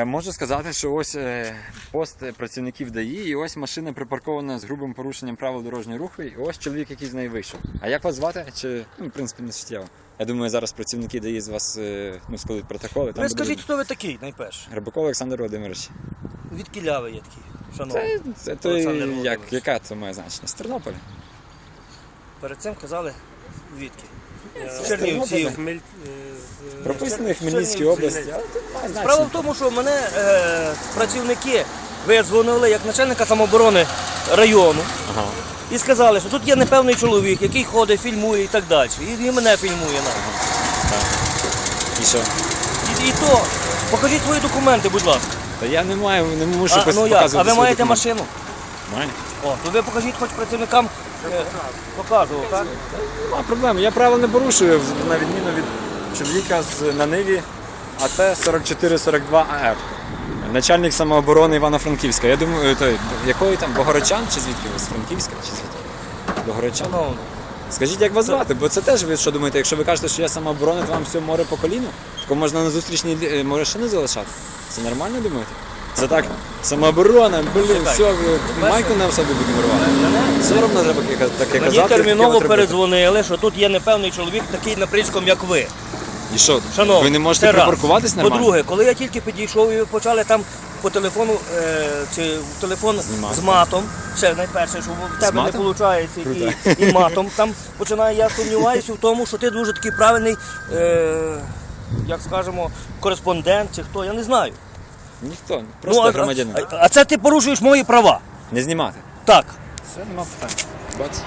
Е, Можу сказати, що ось е, пост працівників ДАІ, і ось машина припаркована з грубим порушенням правил дорожнього руху, і ось чоловік, який з неї вийшов. А як вас звати? Чи ну, в принципі не суттєво? Я думаю, зараз працівники ДАІ з вас е, ну, складуть протоколи. Там Ви буде скажіть, хто ви такий найперше? Грибаков Олександр Володимирович. Від кіляви є такий, шановний. Це, це той, як, яка це має значення? З Тернополя. Перед цим казали звідки? З Чернівців. Прописаний в Хмельницькій області. але має Справа значення. в тому, що мене е, працівники видзвонили як начальника самооборони району Ага. і сказали, що тут є непевний чоловік, який ходить, фільмує і так далі. І, і мене фільмує. на. І що? І, і то, покажіть свої документи, будь ласка. Та я не маю, не можу А, пос- ну як? показувати а ви свої маєте документи. машину? Маю. О, то ви покажіть хоч працівникам показував, так? Нема проблем. Я правил не порушую, на відміну від чоловіка з на Ниві АТ 4442 АР. Начальник самооборони Івано-Франківська. Я думаю, той, якої там Богородчан чи звідки ви з Франківська? Чи звідки? Богородчан. Скажіть, як вас звати? Бо це теж ви що думаєте, якщо ви кажете, що я самооборона, то вам все море по коліну? Тако можна на зустрічній е, машини залишати? Це нормально думаєте? Це так, самооборона, блін, все, майку на себе будемо рвати. Соромно треба таке таке Мені терміново передзвонили, що тут є непевний чоловік, такий напричком, як ви. І що? Шановний, ви не можете припаркуватись нормально? По-друге, коли я тільки підійшов і почали там по телефону е, чи в телефон Знімати. з матом, ще найперше, що в тебе не матом? виходить і, і матом, там починаю я сумніваюся в тому, що ти дуже такий правильний, е, як скажемо, кореспондент чи хто, я не знаю. Ніхто, просто а, громадянин. а, а це ти порушуєш мої права. Не знімати. Так. Все, нема питань. Бац.